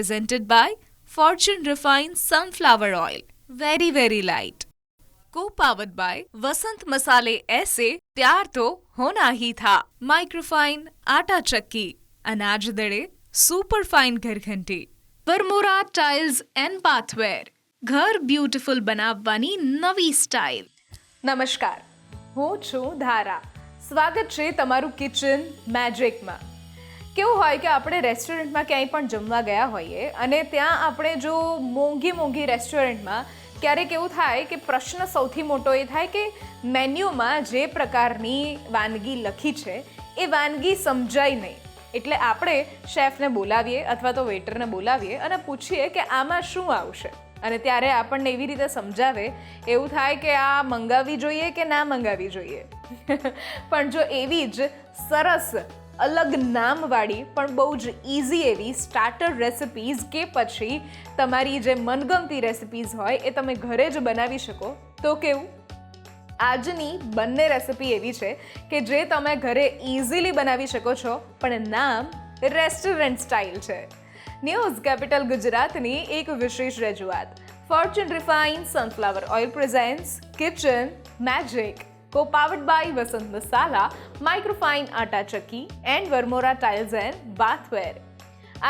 presented by Fortune Refined Sunflower Oil. Very, very light. Co powered by Vasant Masale Aise Pyar To Hona Hi Tha. Microfine Aata Chakki. Anaj Dade Superfine Gharghanti. Vermora Tiles and Bathware. ઘર beautiful બનાવવાની નવી style નમસ્કાર હું છું ધારા સ્વાગત છે તમારું કિચન મેજિકમાં કેવું હોય કે આપણે રેસ્ટોરન્ટમાં ક્યાંય પણ જમવા ગયા હોઈએ અને ત્યાં આપણે જો મોંઘી મોંઘી રેસ્ટોરન્ટમાં ક્યારેક એવું થાય કે પ્રશ્ન સૌથી મોટો એ થાય કે મેન્યુમાં જે પ્રકારની વાનગી લખી છે, એ વાનગી સમજાય નહીં. એટલે આપણે શેફને બોલાવીએ અથવા તો વેટરને બોલાવીએ અને પૂછીએ કે આમાં શું આવશે. અને ત્યારે આપણને એવી રીતે સમજાવે, એવું થાય કે આ મંગાવવી જોઈએ કે ના મંગાવવી જોઈએ. પણ જો એવી જ સરસ અલગ નામવાળી પણ બહુ જ ઇઝી એવી સ્ટાર્ટર રેસિપીઝ કે પછી તમારી જે મનગમતી રેસિપીઝ હોય એ તમે ઘરે જ બનાવી શકો. તો કેવું? આજની બંને રેસિપી એવી છે કે જે તમે ઘરે ઇઝીલી બનાવી શકો છો, પણ નામ રેસ્ટોરન્ટ સ્ટાઇલ છે. ન્યૂઝ કેપિટલ ગુજરાતની એક વિશેષ રજૂઆત. Fortune refine sunflower oil presents kitchen magic co powered by Vasant Masala microfine atta chakki and Vermora Tiles and bathware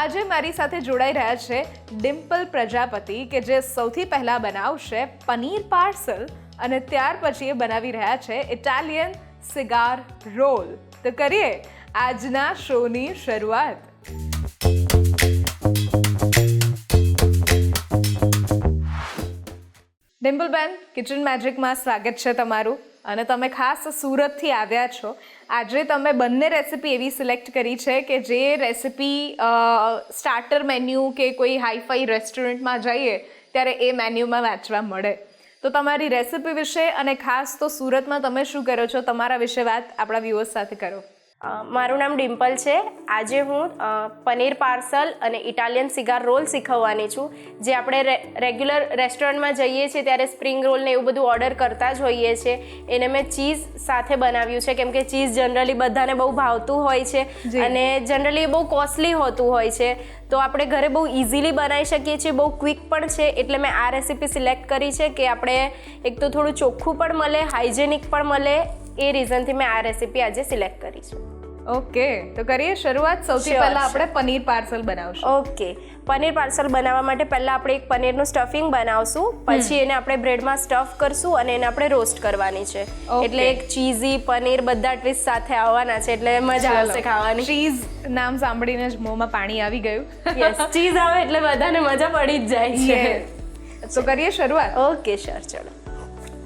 આજે મારી સાથે જોડાઈ રહ્યા છે ડિમ્પલ પ્રજાપતિ, કે જે સૌથી પહેલાં બનાવશે પનીર પાર્સલ અને ત્યાર પછી એ બનાવી રહ્યા છે ઇટાલિયન સિગાર રોલ. તો કરીએ આજના શોની શરૂઆત. ડિમ્પલબેન, કિચન મેજિકમાં સ્વાગત છે તમારું. અને તમે ખાસ સુરતથી આવ્યા છો. આજે તમે બંને રેસિપી એવી સિલેક્ટ કરી છે કે જે રેસિપી સ્ટાર્ટર મેન્યુ કે કોઈ હાઈફાઈ રેસ્ટોરન્ટમાં જઈએ ત્યારે એ મેન્યુમાં વાંચવા મળે. તો તમારી રેસિપી વિશે અને ખાસ તો સુરતમાં તમે શું કરો છો તમારા વિશે વાત આપણા વ્યૂઅર્સ સાથે કરો. મારું નામ ડિમ્પલ છે. આજે હું પનીર પાર્સલ અને ઇટાલિયન સિગાર રોલ શીખવવાની છું. જે આપણે રે રેગ્યુલર રેસ્ટોરન્ટમાં જઈએ છીએ ત્યારે સ્પ્રિંગ રોલ ને એવું બધું ઓર્ડર કરતા જ હોઈએ છીએ. એને મેં ચીઝ સાથે બનાવ્યું છે. કેમ કે ચીઝ જનરલી બધાને બહુ ભાવતું હોય છે અને જનરલી બહુ કોસ્ટલી હોતું હોય છે. તો આપણે ઘરે બહુ ઇઝીલી બનાવી શકીએ છીએ. બહુ ક્વિક પણ છે. એટલે મેં આ રેસીપી સિલેક્ટ કરી છે કે આપણે એક તો થોડું ચોખ્ખું પણ મળે હાઇજેનિક પણ મળે એ રીઝનથી મેં આ રેસીપી આજે સિલેક્ટ કરી છે. ઓકે તો કરીએ શરૂઆત. સૌથી પહેલાં આપણે પનીર પાર્સલ બનાવશું. ઓકે પનીર પાર્સલ બનાવવા માટે પહેલાં આપણે એક પનીરનું સ્ટફિંગ બનાવશું. પછી એને આપણે બ્રેડમાં સ્ટફ કરશું અને એને આપણે રોસ્ટ કરવાની છે. એટલે એક ચીઝી પનીર બધા ટ્વિસ્ટ સાથે આવવાના છે એટલે મજા આવશે ખાવાની. ચીઝ નામ સાંભળીને જ મોંમાં પાણી આવી ગયું. યસ ચીઝ આવે એટલે બધાને મજા પડી જ જાય છે. તો કરીએ શરૂઆત. ઓકે સર ચલો.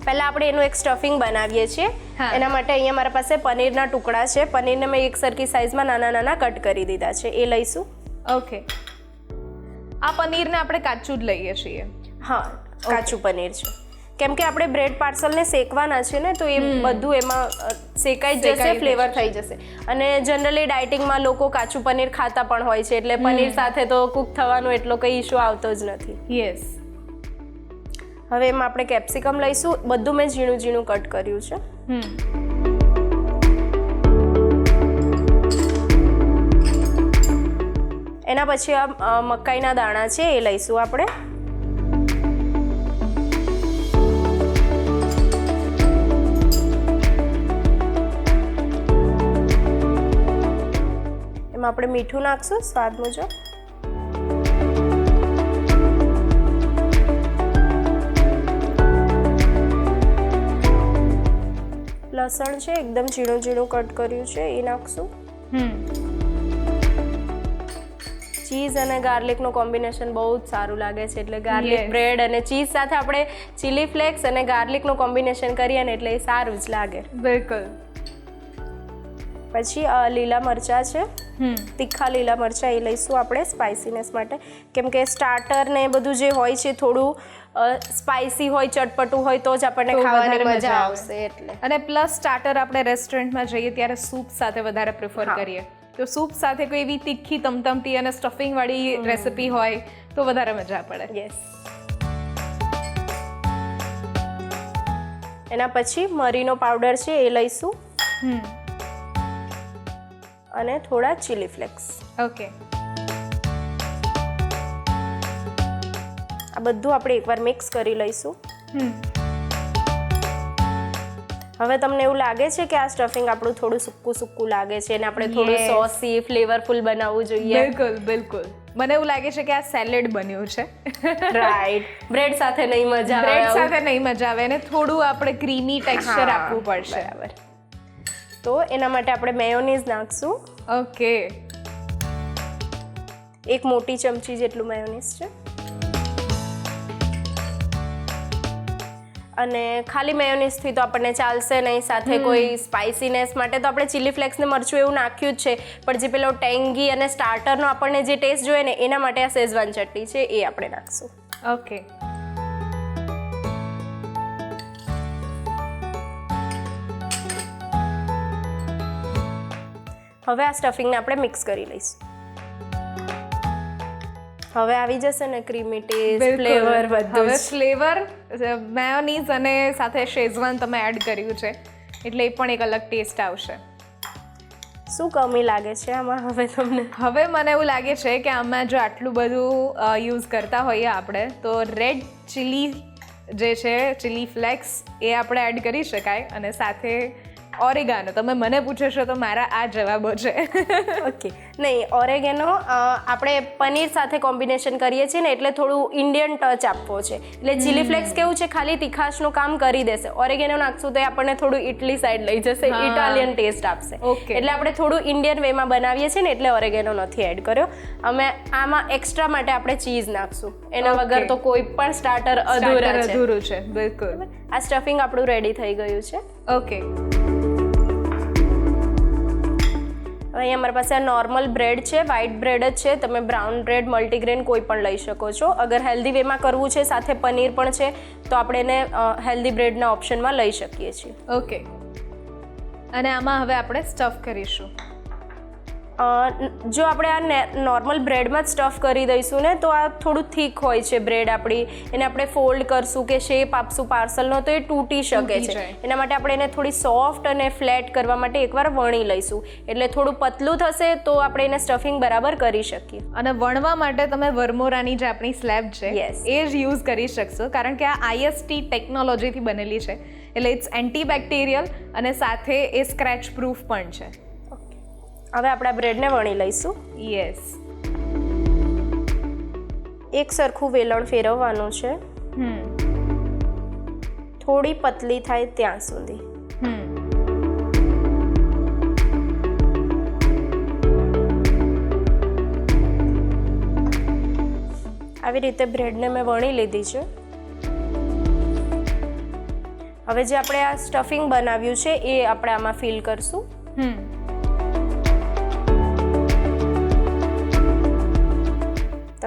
પહેલાં આપણે એનું એક સ્ટફિંગ બનાવીએ છીએ. એના માટે અહીંયા મારા પાસે પનીરના ટુકડા છે. પનીરને મેં એક સરખી સાઇઝમાં નાના નાના કટ કરી દીધા છે. એ લઈશું. ઓકે. આ પનીરને આપણે કાચું જ લઈએ છીએ. હા કાચું પનીર છે. કેમ કે આપણે બ્રેડ પાર્સલને શેકવાના છે ને તો એ બધું એમાં શેકાઈ જ જશે ફ્લેવર થઈ જશે. અને જનરલી ડાયટિંગમાં લોકો કાચું પનીર ખાતા પણ હોય છે એટલે પનીર સાથે તો કૂક થવાનો એટલો કંઈ ઇશ્યુ આવતો જ નથી. યસ. હવે એમાં આપણે કેપ્સિકમ લઈશું. બધું મેં ઝીણું ઝીણું કટ કર્યું છે. હમ. એના પછી આ મકાઈના દાણા છે એ લઈશું આપણે. એમાં આપણે મીઠું નાખશું સ્વાદ મુજબ. લસણ છે એકદમ ઝીણું ઝીણું કટ કર્યું છે એ નાખશું. હમ. ચીઝ અને ગાર્લિકનું કોમ્બિનેશન બહુ જ સારું લાગે છે એટલે ગાર્લિક બ્રેડ અને ચીઝ સાથે આપણે ચીલી ફ્લેક્સ અને ગાર્લિકનું કોમ્બિનેશન કરીએ ને એટલે એ સારું જ લાગે. બિલકુલ. પછી લીલા મરચાં છે. હમ. તીખા લીલા મરચાં એ લઈશું આપણે સ્પાઇસીનેસ માટે. કેમ કે સ્ટાર્ટર ને એ બધું જે હોય છે થોડું સ્પાઇસી હોય ચટપટું હોય તો જ આપણને ખાવાની મજા આવશે. એટલે. અને પ્લસ સ્ટાર્ટર આપણે રેસ્ટોરન્ટમાં જઈએ ત્યારે સૂપ સાથે વધારે પ્રિફર કરીએ. તો સૂપ સાથે કોઈ એવી તીખી તમતમતી અને સ્ટફિંગ વાળી રેસિપી હોય તો વધારે મજા પડે. યસ એના પછી મરીનો પાવડર છે એ લઈશું. હમ. અને થોડા ચીલી ફ્લેક્સ ઓકે આ બધું આપણે એકવાર મિક્સ કરી લઈશું. હવે તમને એવું લાગે છે કે આ સ્ટફિંગ આપણું થોડું સૂકું સૂકું લાગે છે અને આપણે થોડું સોસી ફ્લેવરફુલ બનાવવું જોઈએ? બિલકુલ બિલકુલ. મને એવું લાગે છે કે આ સેલેડ બન્યું છે. રાઈટ બ્રેડ સાથે નહીં મજા આવે બ્રેડ સાથે નહીં મજા આવે અને થોડું આપણે ક્રીમી ટેક્સચર આપવું પડશે. બરાબર. તો એના માટે આપણે મેયોનીઝ નાખશું. ઓકે એક મોટી ચમચી જેટલું મેયોનીઝ છે. અને ખાલી મેયોનીઝથી તો આપણને ચાલશે નહીં સાથે કોઈ સ્પાઇસીનેસ માટે તો આપણે ચીલી ફ્લેક્સને મરચું એવું નાખ્યું જ છે. પણ જે પેલો ટેંગી અને સ્ટાર્ટરનો આપણને જે ટેસ્ટ જોઈએ ને એના માટે આ શેઝવાન ચટણી છે એ આપણે નાખશું. ઓકે હવે આ સ્ટફિંગને આપણે મિક્સ કરી લઈશું. હવે આવી જશે ને ક્રીમી ટેસ્ટ ફ્લેવર બધું હવે ફ્લેવર મેયોનીઝ અને સાથે શેઝવાન તમે એડ કર્યું છે. એટલે એ પણ એક અલગ ટેસ્ટ આવશે. શું કમી લાગે છે આમાં હવે તમને? હવે મને એવું લાગે છે કે આમાં જો આટલું બધું યુઝ કરતા હોઈએ આપણે તો રેડ ચીલી જે છે ચીલી ફ્લેક્સ એ આપણે એડ કરી શકાય અને સાથે ઓરેગાનો. તમે મને પૂછો છો તો મારા આ જવાબો છે. ઓકે. નહીં ઓરેગેનો આપણે પનીર સાથે કોમ્બિનેશન કરીએ છીએ ને એટલે થોડું ઇન્ડિયન ટચ આપવો છે. એટલે ચીલી ફ્લેક્સ કેવું છે? ખાલી તીખાશનું કામ કરી દેશે. ઓરેગેનો નાખશું તો એ આપણને થોડું ઇટલી સાઈડ લઈ જશે ઇટાલિયન ટેસ્ટ આપશે. એટલે આપણે થોડું ઇન્ડિયન વેમાં બનાવીએ છીએ ને એટલે ઓરેગેનો નથી એડ કર્યો. અમે આમાં એક્સ્ટ્રા માટે આપણે ચીઝ નાખશું. એના વગર તો કોઈ પણ સ્ટાર્ટર અધૂરા અધૂરું છે. બિલકુલ. આ સ્ટફિંગ આપણું રેડી થઈ ગયું છે. ઓકે. હવે અહીં અમારી પાસે આ નોર્મલ બ્રેડ છે વ્હાઇટ બ્રેડ જ છે. તમે બ્રાઉન બ્રેડ મલ્ટીગ્રેન કોઈ પણ લઈ શકો છો. અગર હેલ્ધી વેમાં કરવું છે, સાથે પનીર પણ છે, તો આપણે એને હેલ્ધી બ્રેડના ઓપ્શનમાં લઈ શકીએ છીએ. ઓકે અને આમાં હવે આપણે સ્ટફ કરીશું. જો આપણે આ નોર્મલ બ્રેડમાં જ સ્ટફ કરી દઈશું ને તો આ થોડું થીક હોય છે બ્રેડ આપણી. એને આપણે ફોલ્ડ કરશું કે શેપ આપશું પાર્સલનો તો એ તૂટી શકે છે. એના માટે આપણે એને થોડી સોફ્ટ અને ફ્લેટ કરવા માટે એકવાર વણી લઈશું. એટલે થોડું પતલું થશે તો આપણે એને સ્ટફિંગ બરાબર કરી શકીએ. અને વણવા માટે તમે વર્મોરાની જે આપણી સ્લેબ છે. એ જ યુઝ કરી શકશો કારણ કે આ આઈએસટી ટેકનોલોજીથી બનેલી છે. એટલે ઇટ્સ એન્ટીબેક્ટેરિયલ અને સાથે એ સ્ક્રેચ પ્રૂફ પણ છે. હવે આપણે બ્રેડને વણી લઈશું. યસ એક સરખું વેલણ ફેરવવાનું છે. હમ. થોડી પતલી થાય ત્યાં સુધી. આવી રીતે બ્રેડને મેં વણી લીધી છે. હવે જે આપણે આ સ્ટફિંગ બનાવ્યું છે એ આપણે આમાં ફિલ કરશું.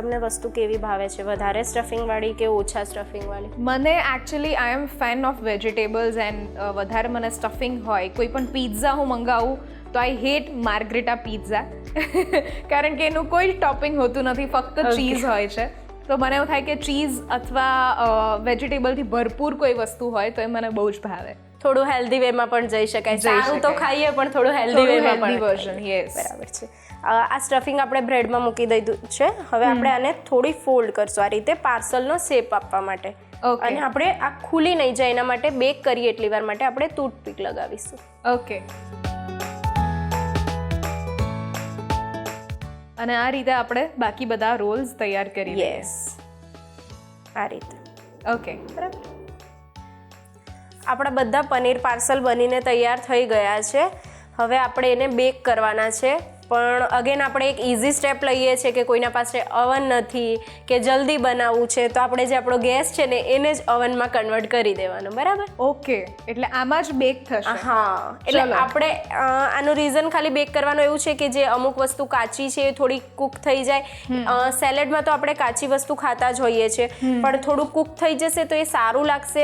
તમને વસ્તુ કેવી ભાવે છે? વધારે સ્ટફિંગ વાળી કે ઓછા સ્ટફિંગ વાળી મને actually I am fan of vegetables and વધારે મને સ્ટફિંગ હોય. કોઈ પણ પીઝા હું મંગાવું તો આઈ હેટ માર્ગ્રેટા પીઝા કારણ કે એનું કોઈ ટોપિંગ હોતું નથી ફક્ત. ચીઝ હોય છે. તો મને એવું થાય કે ચીઝ અથવા વેજીટેબલથી ભરપૂર કોઈ વસ્તુ હોય તો એ મને બહુ જ ભાવે. થોડું હેલ્ધી વેમાં પણ જઈ શકાય. સારું તો ખાઈએ પણ થોડું હેલ્ધી વેમાં પણ વર્ઝન યસ બરાબર છે. આ સ્ટફિંગ આપણે બ્રેડમાં મૂકી દીધું છે. હવે આપણે આને થોડી ફોલ્ડ કરશું. આ રીતે પાર્સલનો શેપ આપવા માટે. અને આપણે આ ખુલી નહીં જાય એના માટે બેક કરીએ એટલી વાર માટે આપણે ટૂથપીક લગાવીશું. ઓકે અને આ રીતે આપણે બાકી બધા રોલ્સ તૈયાર કરી યસ આ રીતે. ઓકે બરાબર. આપણા બધા પનીર પાર્સલ બનીને તૈયાર થઈ ગયા છે. હવે આપણે એને બેક કરવાના છે. પણ અગેન આપણે એક ઇઝી સ્ટેપ લઈએ છીએ કે કોઈના પાસે અવન નથી કે જલ્દી બનાવવું છે તો આપણે જે આપણો ગેસ છે ને એને જ અવનમાં કન્વર્ટ કરી દેવાનો બરાબર? ઓકે એટલે આમાં જ બેક થશે. હા એટલે આપણે આનું રીઝન ખાલી બેક કરવાનું એવું છે કે જે અમુક વસ્તુ કાચી છે એ થોડી કૂક થઈ જાય સેલેડમાં તો આપણે કાચી વસ્તુ ખાતા જ હોઈએ છીએ પણ થોડું કૂક થઈ જશે તો એ સારું લાગશે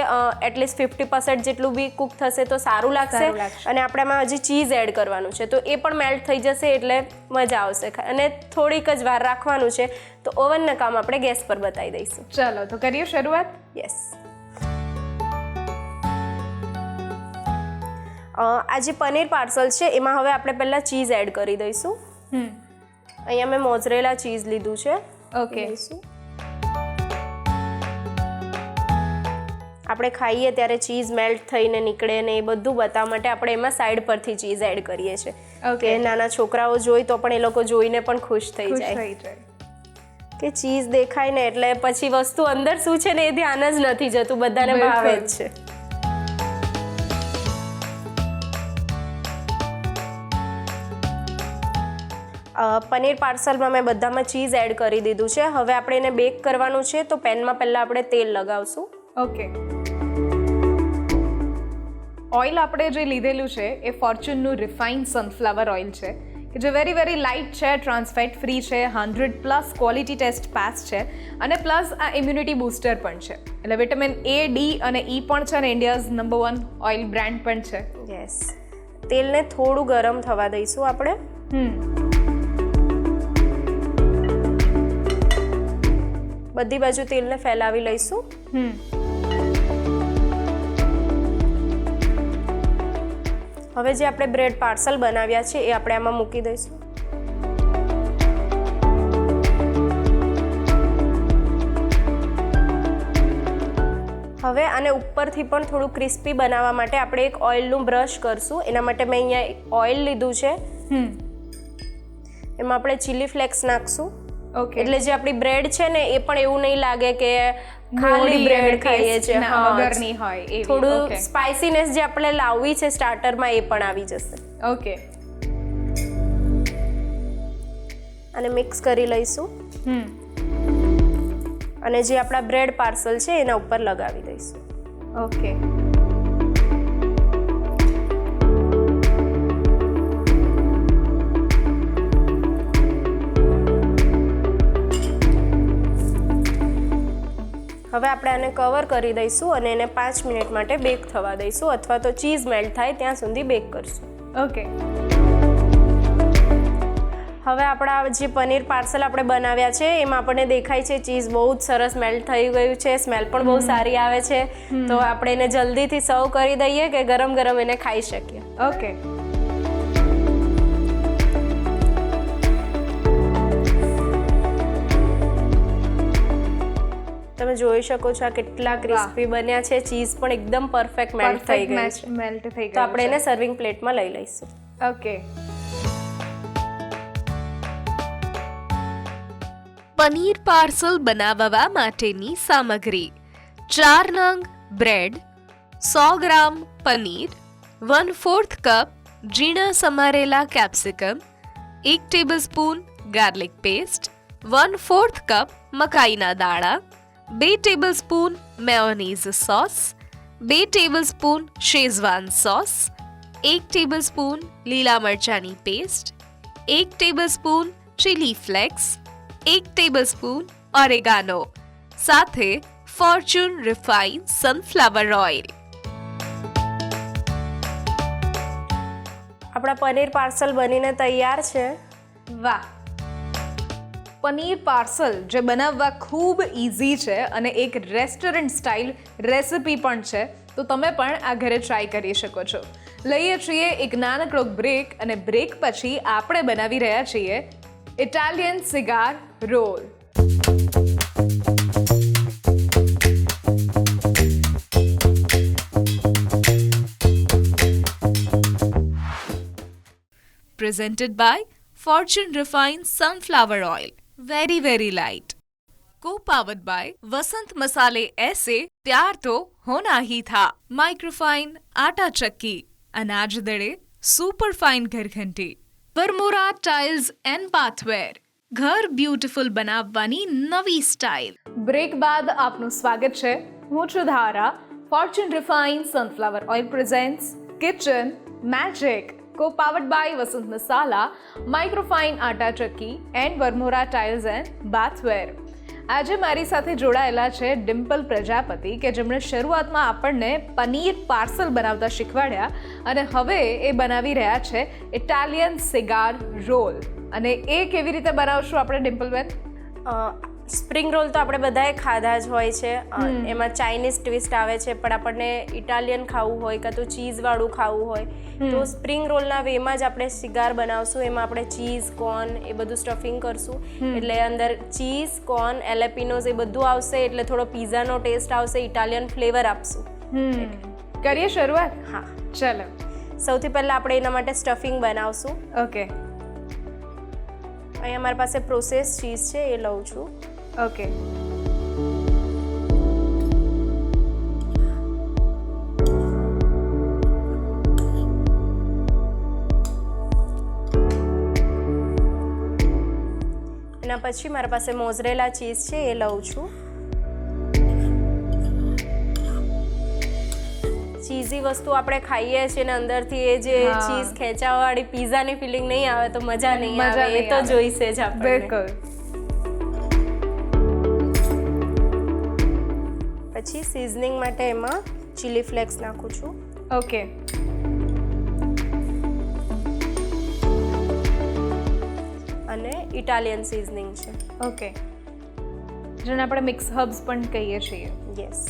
એટલીસ્ટ ફિફ્ટી પર્સન્ટ જેટલું બી કૂક થશે તો સારું લાગશે. અને આપણે આમાં હજી ચીઝ એડ કરવાનું છે તો એ પણ મેલ્ટ થઈ જશે એટલે મજા આવશે અને થોડીક જ વાર રાખવાનું છે તો ઓવનના કામ આપણે ગેસ પર બતાવી દઈશું. ચલો તો કરીએ શરૂઆત? યસ આ જે પનીર પાર્સલ છે એમાં હવે આપણે પહેલાં ચીઝ એડ કરી દઈશું. અહીંયા મેં મોઝરેલા ચીઝ લીધું છે. ઓકે આપણે ખાઈએ ત્યારે ચીઝ મેલ્ટ થઈને નીકળે ને એ બધું બતાવવા માટે આપણે એમાં સાઈડ પરથી ચીઝ એડ કરીએ છીએ. કે નાના છોકરાઓ જોઈ તો પણ એ લોકો જોઈને પણ ખુશ થઈ જાય. કે ચીઝ દેખાય ને એટલે પછી વસ્તુ અંદર શું છે ને એ ધ્યાન જ નથી જતું બધાને ભાવે જ છે. પનીર પાર્સલમાં મેં બધામાં ચીઝ એડ કરી દીધું છે. હવે આપણે એને બેક કરવાનું છે તો પેનમાં પહેલાં આપણે તેલ લગાવશું. ઓકે ઓઇલ આપણે જે લીધેલું છે એ ફોર્ચ્યુનનું રિફાઇન્ડ સનફ્લાવર ઓઇલ છે કે જે વેરી વેરી લાઇટ છે ટ્રાન્સફેટ ફ્રી છે hundred plus quality test pass છે અને પ્લસ આ ઇમ્યુનિટી બૂસ્ટર પણ છે. એટલે વિટામિન એ ડી અને ઈ પણ છે અને India's number one oil brand પણ છે. યસ તેલને થોડું ગરમ થવા દઈશું આપણે. હમ. બધી બાજુ તેલને ફેલાવી લઈશું. હમ. હવે જે આપણે બ્રેડ પાર્સલ બનાવ્યા છે એ આપણે આમાં મૂકી દઈશું. હવે આને ઉપરથી પણ થોડું ક્રિસ્પી બનાવવા માટે આપણે એક ઓઇલનું બ્રશ કરશું. એના માટે મેં અહીંયા એક ઓઇલ લીધું છે. એમાં આપણે ચીલી ફ્લેક્સ નાખશું. ઓકે એટલે જે આપણી બ્રેડ છે ને એ પણ એવું નહીં લાગે કે ખાલી બ્રેડ ખાઈએ છીએ વગરની હોય એ થોડું સ્પાઇસીનેસ જે આપણે લાવવી છે સ્ટાર્ટરમાં એ પણ આવી જશે. ઓકે અને મિક્સ કરી લઈશું. હમ. અને જે આપણા બ્રેડ પાર્સલ છે એના ઉપર લગાવી દઈશું. ઓકે હવે આપણે આને કવર કરી દઈશું અને એને પાંચ મિનિટ માટે બેક થવા દઈશું અથવા તો ચીઝ મેલ્ટ થાય ત્યાં સુધી બેક કરશું. ઓકે હવે આપણા જે પનીર પાર્સલ આપણે બનાવ્યા છે એમાં આપણને દેખાય છે ચીઝ બહુ જ સરસ મેલ્ટ થઈ ગયું છે સ્મેલ પણ બહુ સારી આવે છે. તો આપણે એને જલ્દીથી સર્વ કરી દઈએ કે ગરમ ગરમ એને ખાઈ શકીએ. ઓકે તમે જોઈ શકો છો આ કેટલા ક્રિસ્પી બન્યા છે. ચીઝ પણ એકદમ પરફેક્ટ મેલ્ટ થઈ ગઈ છે. મેલ્ટ થઈ તો આપણે એને સર્વિંગ પ્લેટમાં લઈ લઈશું. ઓકે પનીર પાર્સલ બનાવવા માટેની સામગ્રી. ચાર નંગ બ્રેડ સો gram paneer one fourth cup ઝીણા સમારેલા કેપ્સિકમ એક tablespoon garlic paste one fourth cup મકાઈના દાણા બે ટેબલ સ્પૂન મેયોનીઝ સોસ બે ટેબલ સ્પૂન શેઝવાન સોસ એક ટેબલ સ્પૂન લીલા મરચાંની પેસ્ટ એક ટેબલ સ્પૂન ચીલી ફ્લેક્સ એક ટેબલ સ્પૂન ઓરેગાનો સાથે ફોર્ચ્યુન રિફાઇન સનફ્લાવર ઓઇલ આપણા પનીર પાર્સલ બનીને તૈયાર છે. વાહ. પનીર પાર્સલ જે બનાવવા ખૂબ ઇઝી છે અને એક રેસ્ટોરન્ટ સ્ટાઇલ રેસિપી પણ છે, તો તમે પણ આ ઘરે ટ્રાય કરી શકો છો લઈએ છીએ એક નાનકડો બ્રેક અને બ્રેક પછી આપણે બનાવી રહ્યા છીએ Italian cigar roll presented by Fortune Refined Sunflower Oil. Very very light co powered by Vasant Masale એસે પ્યાર તો હોના હી થા માઇક્રોફાઇન આટા ચક્કી અનાજ દળે સુપર સુપરફાઇન ઘરઘંટી વરમોરા ટાઇલ્સ એન્ડ પાથવેર ઘર બ્યુટીફુલ બનાવવાની નવી સ્ટાઇલ બ્રેક બાદ આપનું સ્વાગત છે હું છું Dhara Fortune refine sunflower oil presents kitchen magic co powered by Vasant Masala microfine atta chakki and Varmora tiles and bathware આજે મારી સાથે જોડાયેલા છે ડિમ્પલ પ્રજાપતિ કે જેમણે શરૂઆતમાં આપણને પનીર પાર્સલ બનાવતા શીખવાડ્યા અને હવે એ બનાવી રહ્યા છે ઇટાલિયન સિગાર રોલ અને એ કેવી રીતે બનાવશું આપણે ડિમ્પલબેન સ્પ્રિંગ રોલ તો આપણે બધાએ ખાધા જ હોય છે. એમાં ચાઇનીઝ ટ્વિસ્ટ આવે છે પણ આપણને ઇટાલિયન ખાવું હોય કાં તો ચીઝવાળું ખાવું હોય તો સ્પ્રિંગ રોલના વેમાં જ આપણે સિગાર બનાવશું એમાં આપણે ચીઝ કોર્ન એ બધું સ્ટફિંગ કરશું. એટલે અંદર ચીઝ કોર્ન એલેપિનોઝ એ બધું આવશે એટલે થોડો પીઝાનો ટેસ્ટ આવશે ઇટાલિયન ફ્લેવર આપશું. કરીએ શરૂઆત? હા. ચલો. સૌથી પહેલાં આપણે એના માટે સ્ટફિંગ બનાવશું. ઓકે. અહીંયા મારી પાસે પ્રોસેસ ચીઝ છે એ લઉં છું. ઓકે એના પછી મારા પાસે મોઝરેલા ચીઝ છે એ લઉં છું. ચીઝી વસ્તુ આપણે ખાઈએ છીએ ને અંદરથી એ જે. ચીઝ ખેંચાવાળી પીઝાની ફિલિંગ નહીં આવે તો મજા નહીં આવે એ તો જોઈશે જ આપણે બિલકુલ. પછી સિઝનિંગ માટે એમાં ચીલી ફ્લેક્સ નાખું છું. ઓકે અને ઇટાલિયન સિઝનિંગ છે. ઓકે જેને આપણે મિક્સ હર્બ્સ પણ કહીએ છીએ. યસ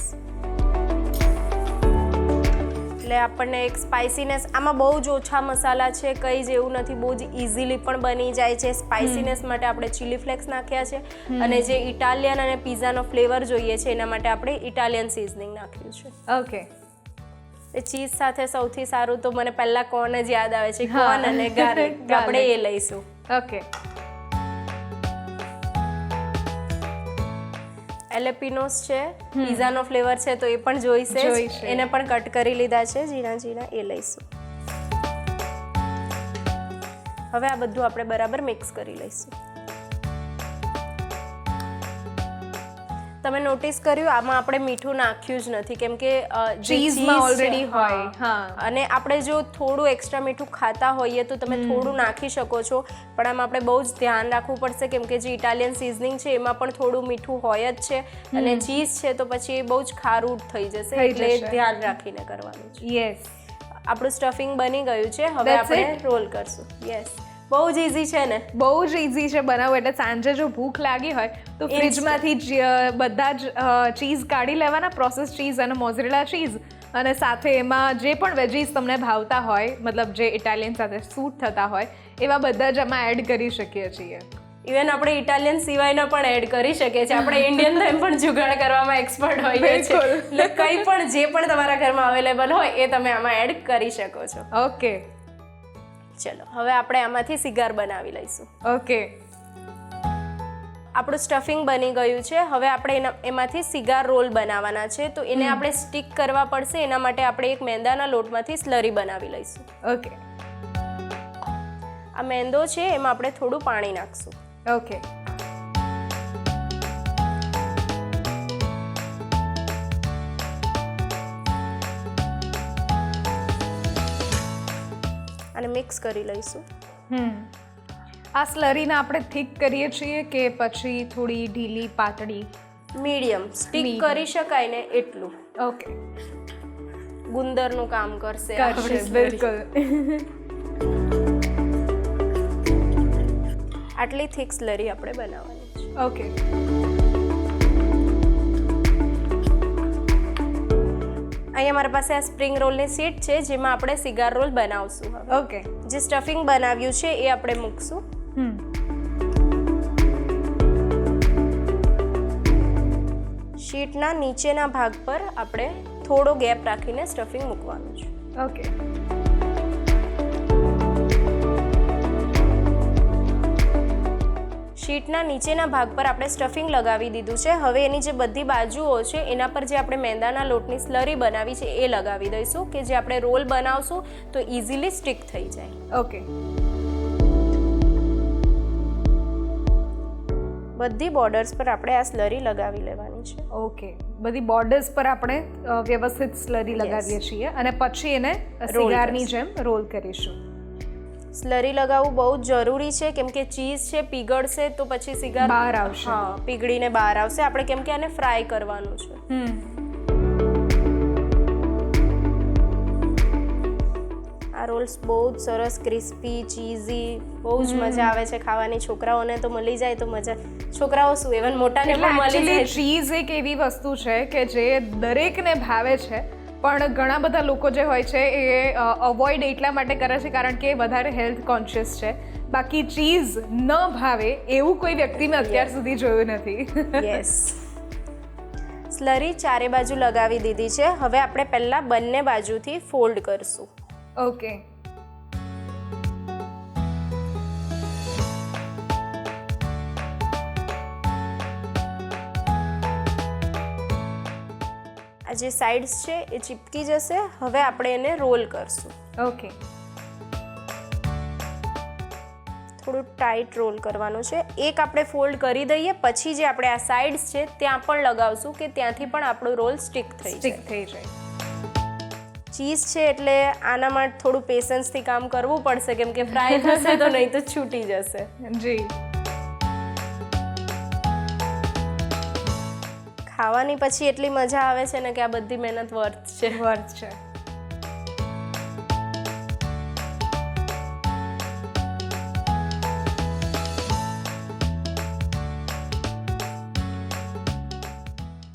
એટલે આપણને એક સ્પાઇસીનેસ આમાં બહુ જ ઓછા મસાલા છે કંઈ જ એવું નથી બહુ જ ઇઝીલી પણ બની જાય છે. સ્પાઇસીનેસ માટે આપણે ચીલી ફ્લેક્સ નાખ્યા છે અને જે ઇટાલિયન અને પીઝાનો ફ્લેવર જોઈએ છે એના માટે આપણે ઇટાલિયન સિઝનિંગ નાખ્યું છે. ઓકે એ ચીઝ સાથે સૌથી સારું તો મને પહેલા કોર્ન જ યાદ આવે છે. કોર્ન અને ગાર્લિક આપણે એ લઈશું. ઓકે એલેપિનોસ છે પીઝાનો ફ્લેવર છે તો એ પણ જોઈશે. એને પણ કટ કરી લીધા છે ઝીણા ઝીણા એ લઈશું. હવે આ બધું આપણે બરાબર મિક્સ કરી લઈશું. તમે નોટિસ કર્યું આમાં આપણે મીઠું નાખ્યું જ નથી. કેમ કે ચીઝમાં ઓલરેડી હોય હા. અને આપણે જો થોડું એક્સ્ટ્રા મીઠું ખાતા હોઈએ તો તમે થોડું નાખી શકો છો. પણ આમાં આપણે બહુ જ ધ્યાન રાખવું પડશે કેમ કે જે ઇટાલિયન સિઝનિંગ છે એમાં પણ થોડું મીઠું હોય જ છે. અને ચીઝ છે તો પછી એ બહુ જ ખારું થઈ જશે એટલે ધ્યાન રાખીને કરવાનું છે. યસ આપણું સ્ટફિંગ બની ગયું છે હવે આપણે રોલ કરશું. યસ બહુ જ ઇઝી છે ને? બહુ જ ઇઝી છે બનાવવું એટલે સાંજે જો ભૂખ લાગી હોય તો. ફ્રીજમાંથી બધા જ ચીઝ કાઢી લેવાના પ્રોસેસ ચીઝ અને મોઝરેલા ચીઝ અને સાથે એમાં જે પણ વેજીસ તમને ભાવતા હોય મતલબ જે ઇટાલિયન સાથે સૂટ થતા હોય એવા બધા જ આમાં એડ કરી શકીએ છીએ. ઇવન આપણે ઇટાલિયન સિવાયના પણ એડ કરી શકીએ છીએ. આપણે ઇન્ડિયન એમ પણ જુગાડ કરવામાં એક્સપર્ટ હોઈએ છીએ. એટલે કંઈ પણ જે પણ તમારા ઘરમાં અવેલેબલ હોય એ તમે આમાં એડ કરી શકો છો. ઓકે ચલો હવે આપણે આમાંથી સિગાર બનાવી લઈશું. ઓકે. આપણું સ્ટફિંગ બની ગયું છે હવે આપણે એના એમાંથી સિગાર રોલ બનાવવાના છે તો એને આપણે સ્ટીક કરવા પડશે એના માટે આપણે એક મેંદાના લોટમાંથી સ્લરી બનાવી લઈશું. ઓકે. આ મેંદો છે એમાં આપણે થોડું પાણી નાખશું. ઓકે. અને મિક્સ કરી લઈશું. હમ. આ સ્લરીને આપણે થીક કરીએ છીએ કે પછી થોડી ઢીલી પાતળી? મીડિયમ. સ્ટીક કરી શકાય ને એટલું. ઓકે. ગુંદરનું કામ કરશે. બિલકુલ. આટલી થીક સ્લરી આપણે બનાવવાની છે. ઓકે. અહીંયા મારા પાસે આ સ્પ્રિંગ રોલની સીટ છે જેમાં આપણે સિગાર રોલ બનાવશું ઓકે જે સ્ટફિંગ બનાવ્યું છે એ આપણે મૂકશું. હમ. શીટના નીચેના ભાગ પર આપણે થોડો ગેપ રાખીને સ્ટફિંગ મૂકવાનું છે. ઓકે શીટના નીચેના ભાગ પર આપણે સ્ટફિંગ લગાવી દીધું છે. હવે એની જે બધી બાજુઓ છે એના પર જે આપણે મેંદાના લોટની સ્લરી બનાવી છે એ લગાવી દઈશું કે જે આપણે રોલ બનાવશું તો ઇઝીલી સ્ટિક થઈ જાય. ઓકે. બધી બોર્ડર્સ પર આપણે આ સ્લરી લગાવી લેવાની છે. ઓકે. બધી બોર્ડર્સ પર આપણે વ્યવસ્થિત સ્લરી લગાવીએ છીએ અને પછી એને સિગારની જેમ રોલ કરીશું. સ્લરી લગાવવું બહુ જરૂરી છે. કેમ કે ચીઝ છે પીગળશે તો પછી સિગાર બહાર આવશે. હા પીગળીને બહાર આવશે. આપણે કેમ કે આને ફ્રાય કરવાનું છે. આ રોલ્સ બહુ જ સરસ ક્રિસ્પી ચીઝી બહુ જ મજા આવે છે ખાવાની. છોકરાઓને તો મળી જાય તો મજા. છોકરાઓ શું ઇવન મોટાને પણ મળી જાય. ચીઝ એક એવી વસ્તુ છે કે જે દરેકને ભાવે છે. પણ ઘણા બધા લોકો જે હોય છે એ અવોઇડ એટલા માટે કરે છે કારણ કે એ વધારે હેલ્થ કોન્શિયસ છે. બાકી ચીઝ ન ભાવે એવું કોઈ વ્યક્તિ મેં અત્યાર સુધી જોયું નથી. યસ સ્લરી ચારે બાજુ લગાવી દીધી છે. હવે આપણે પહેલાં બંને બાજુથી ફોલ્ડ કરશું. ઓકે આ જે સાઇડ્સ છે એ ચીપકી જશે. હવે આપણે એને રોલ કરશું. ઓકે થોડું ટાઈટ રોલ કરવાનું છે. એક આપણે ફોલ્ડ કરી દઈએ પછી જે આપણે આ સાઇડ્સ છે ત્યાં પણ લગાવશું કે ત્યાંથી પણ આપણો રોલ સ્ટિક થઈ સ્ટિક થઈ જાય. ચીઝ છે એટલે આના માટે થોડું પેશન્સથી કામ કરવું પડશે કેમ કે ફ્રાય થશે તો નહીં તો છૂટી જશે. જી. ખાવાની પછી એટલી મજા આવે છે ને કે આ બધી મહેનત વર્થ છે. વર્થ છે.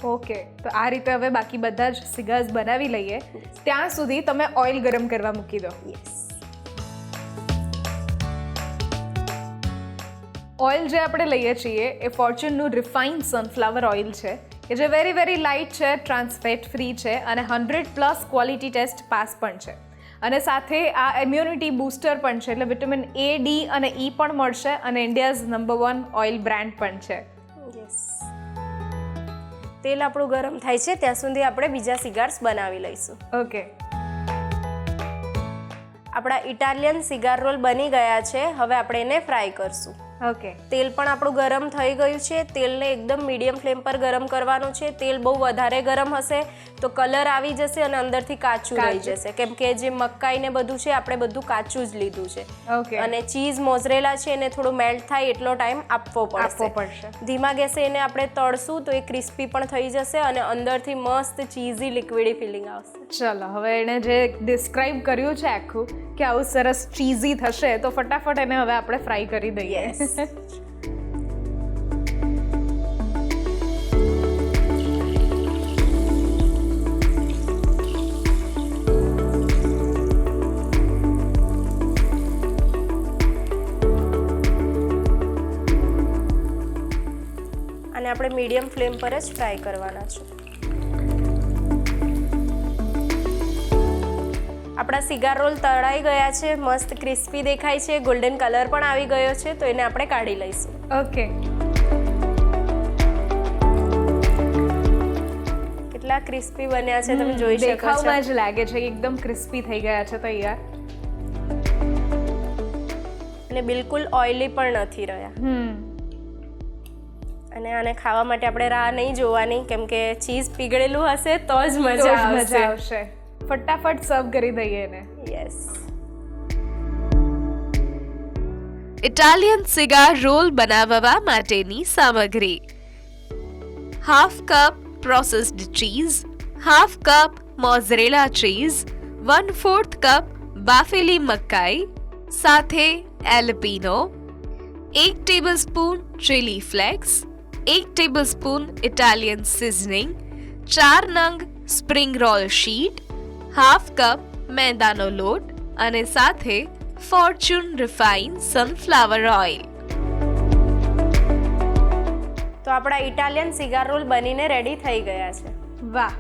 ઓકે તો આ રીતે હવે બાકી બધા જ સિગાસ બનાવી લઈએ. ત્યાં સુધી તમે ઓઇલ ગરમ કરવા મૂકી દો. ઓઇલ જે આપણે લઈએ છીએ એ ફોર્ચ્યુનનું રિફાઇન્ડ સનફ્લાવર ઓઇલ છે. કે જે વેરી વેરી લાઇટ છે ટ્રાન્સફેટ ફ્રી છે અને hundred plus quality test pass પણ છે. અને સાથે આ ઇમ્યુનિટી બૂસ્ટર પણ છે એટલે વિટામિન એ ડી અને ઈ પણ મળશે અને India's number one oil brand પણ છે. યસ તેલ આપણું ગરમ થાય છે ત્યાં સુધી આપણે બીજા સિગાર્સ બનાવી લઈશું. ઓકે આપણા ઇટાલિયન સિગાર રોલ બની ગયા છે હવે આપણે એને ફ્રાય કરશું. ઓકે. તેલ પણ આપણું ગરમ થઈ ગયું છે. તેલને એકદમ મીડિયમ ફ્લેમ પર ગરમ કરવાનું છે. તેલ બહુ વધારે ગરમ હશે તો કલર આવી જશે અને અંદરથી કાચું રહી જશે. કેમ કે જે મકાઈ ને બધું છે આપણે બધું કાચું જ લીધું છે. ઓકે. અને ચીઝ મોઝરેલા છે એને થોડું મેલ્ટ થાય એટલો ટાઈમ આપવો પડશે. ધીમા ગેસે એને આપણે તળશું તો એ ક્રિસ્પી પણ થઈ જશે અને અંદરથી મસ્ત ચીઝી લિક્વિડી ફિલિંગ આવશે. ચલો હવે એણે જે ડિસ્ક્રાઇબ કર્યું છે આખું કે આવું સરસ ચીઝી થશે તો ફટાફટ એને હવે આપણે ફ્રાય કરી દઈએ. અને આપણે મીડિયમ ફ્લેમ પર જ ફ્રાય કરવાના છે. આપણા સિગાર રોલ તળાઈ ગયા છે મસ્ત ક્રિસ્પી દેખાય છે ગોલ્ડન કલર પણ આવી ગયો છે તો એને આપણે કાઢી લઈશું. ઓકે. કેટલા ક્રિસ્પી બન્યા છે તમે જોઈ શકો છો. દેખાવમાં જ લાગે છે એકદમ ક્રિસ્પી થઈ ગયા છે તૈયાર. અને બિલકુલ ઓઇલી પણ નથી રહ્યા. હમ. અને આને ખાવા માટે આપણે રાહ નહીં જોવાની કેમ કે ચીઝ પીગળેલું હશે તો જ મજા મજા આવશે. ફટાફટ સર્વ કરી દઈએ એને યસ ઇટાલિયન સિગાર રોલ બનાવવા માટેની સામગ્રી half cup processed cheese half cup mozzarella cheese one fourth cup બાફેલી મકાઈ સાથે એલપીનો એક ટેબલસ્પૂન ચીલી ફ્લેક્સ એક ટેબલસ્પૂન ઇટાલિયન સિઝનિંગ ચાર નંગ spring roll sheet half cup મેંદાનો લોટ અને સાથે ફોર્ચ્યુન રિફાઇન સનફ્લાવર ઓઇલ તો આપણા ઇટાલિયન સિગાર રોલ બનીને રેડી થઈ ગયા છે. વાહ.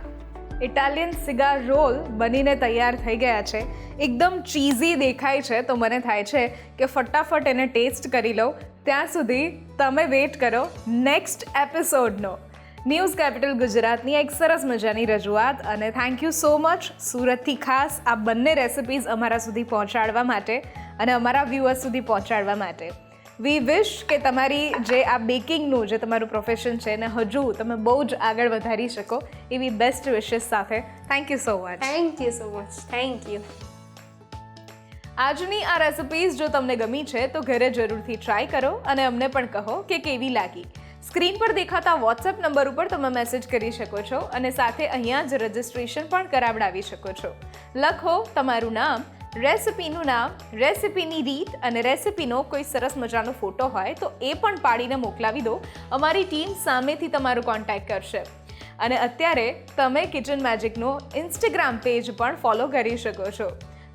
ઇટાલિયન સિગાર રોલ બનીને તૈયાર થઈ ગયા છે. એકદમ ચીઝી દેખાય છે તો મને થાય છે કે ફટાફટ એને ટેસ્ટ કરી લઉં ત્યાં સુધી તમે વેઇટ કરો નેક્સ્ટ એપિસોડનો ન્યૂઝ કેપિટલ ગુજરાતની એક સરસ મજાની રજૂઆત અને થેન્ક યુ સો મચ સુરતથી ખાસ આ બંને રેસિપીઝ અમારા સુધી પહોંચાડવા માટે અને અમારા વ્યૂઅર્સ સુધી પહોંચાડવા માટે. વી વિશ કે તમારી જે આ બેકિંગનું જે તમારું પ્રોફેશન છે એને હજુ તમે બહુ જ આગળ વધારી શકો એવી બેસ્ટ વિશેસ સાથે. Thank you so much thank you so much thank you આજની આ રેસિપીઝ જો તમને ગમી છે તો ઘરે જરૂરથી ટ્રાય કરો અને અમને પણ કહો કે કેવી લાગી. સ્ક્રીન પર દેખાતા વોટ્સએપ નંબર ઉપર તમે મેસેજ કરી શકો છો અને સાથે અહીંયા જ રજિસ્ટ્રેશન પણ કરાવડાવી શકો છો. લખો તમારું નામ, રેસિપીનું નામ, રેસિપીની રીત અને રેસિપીનો કોઈ સરસ મજાનો ફોટો હોય તો એ પણ પાડીને મોકલાવી દો. અમારી ટીમ સામેથી તમારો કોન્ટેક્ટ કરશે. અને અત્યારે તમે કિચન મેજિકનો ઇન્સ્ટાગ્રામ પેજ પણ ફોલો કરી શકો છો.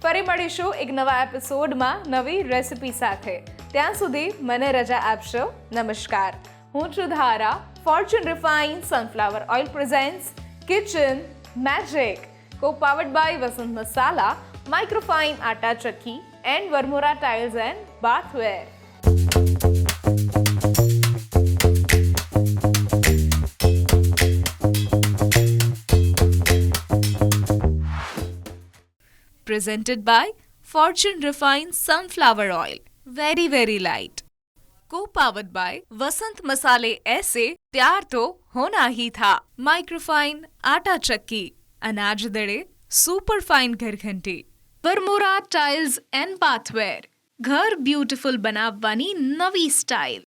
ફરી મળીશું એક નવા એપિસોડમાં નવી રેસિપી સાથે. ત્યાં સુધી મને રજા આપશો. નમસ્કાર. Hotrudhara Fortune Refined Sunflower Oil presents Kitchen Magic, co-powered by Vasant Masala, Microfine Atta Chakki, and Vermora Tiles and Bathware. Presented by Fortune Refined Sunflower Oil. Very, very light. Co-powered by Vasant Masale ऐसे प्यार तो होना ही था microfine आटा चक्की अनाज दड़े super fine घर घंटी વરમોરા ટાઇલ્સ એન્ડ બાથવેર ઘર બ્યુટીફુલ બનાવવાની નવી સ્ટાઇલ